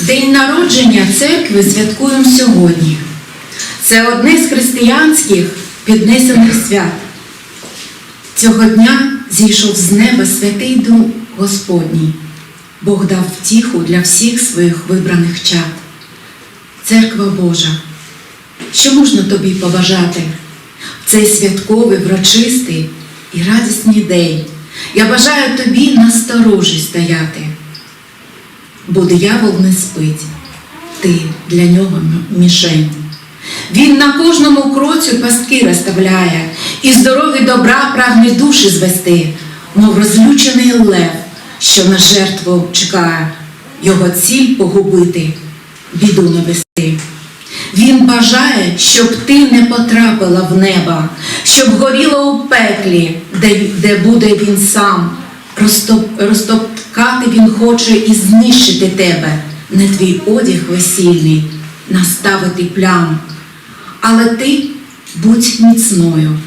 День народження церкви святкуємо сьогодні. Це одне з християнських піднесених свят. Цього дня зійшов з неба святий Дух Господній. Бог дав втіху для всіх своїх вибраних чад. Церква Божа, що можна тобі побажати в цей святковий, врочистий і радісний день? Я бажаю тобі насторожі стояти, бо диявол не спить, ти для нього мішень. Він на кожному кроці пастки розставляє, і з дороги добра прагне душі звести, мов розлючений лев, що на жертву чекає, його ціль погубити, біду навести. Він бажає, щоб ти не потрапила в небо, щоб горіла у пеклі, де, де буде він сам. Розтоп, розтопкати він хоче і знищити тебе, не твій одяг весільний, наставити плям. Але ти будь міцною,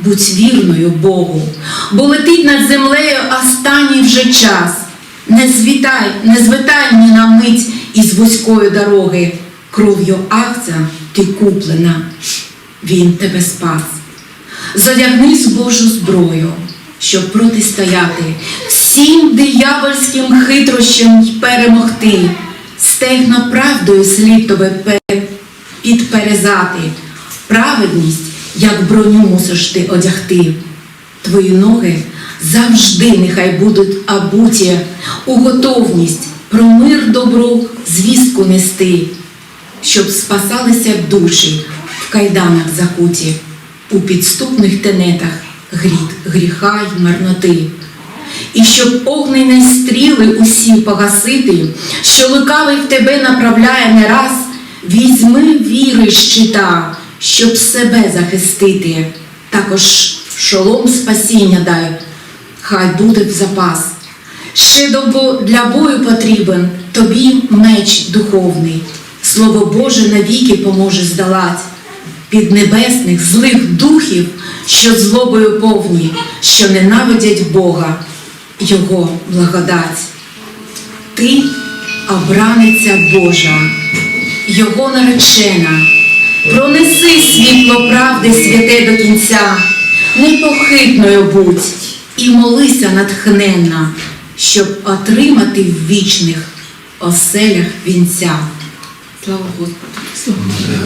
будь вірною Богу, бо летить над землею останній вже час. Не звітай, не звитай ні на мить із вузької дороги. Кров'ю Агця ти куплена, він тебе спас. Задягнись Божу зброю, щоб протистояти всім диявольським хитрощам й перемогти. Стегна правдою слід тебе підперезати. Праведність, як броню мусиш ти одягти. Твої ноги завжди нехай будуть обуті у готовність про мир добру звістку нести, щоб спасалися душі в кайданах закуті, у підступних тенетах гріх, гріха й марноти. І щоб огнені стріли усі погасити, що лукавий в тебе направляє не раз, візьми віри щита, щоб себе захистити, також шолом спасіння дай, хай буде в запас. Ще для бою потрібен тобі меч духовний, Слово Боже навіки поможе здолать піднебесних злих духів, що злобою повні, що ненавидять Бога, Його благодать. Ти обраниця Божа, Його наречена, пронеси світло правди святе до кінця, непохитною будь і молися натхненна, щоб отримати в вічних оселях вінця. Слава Господу!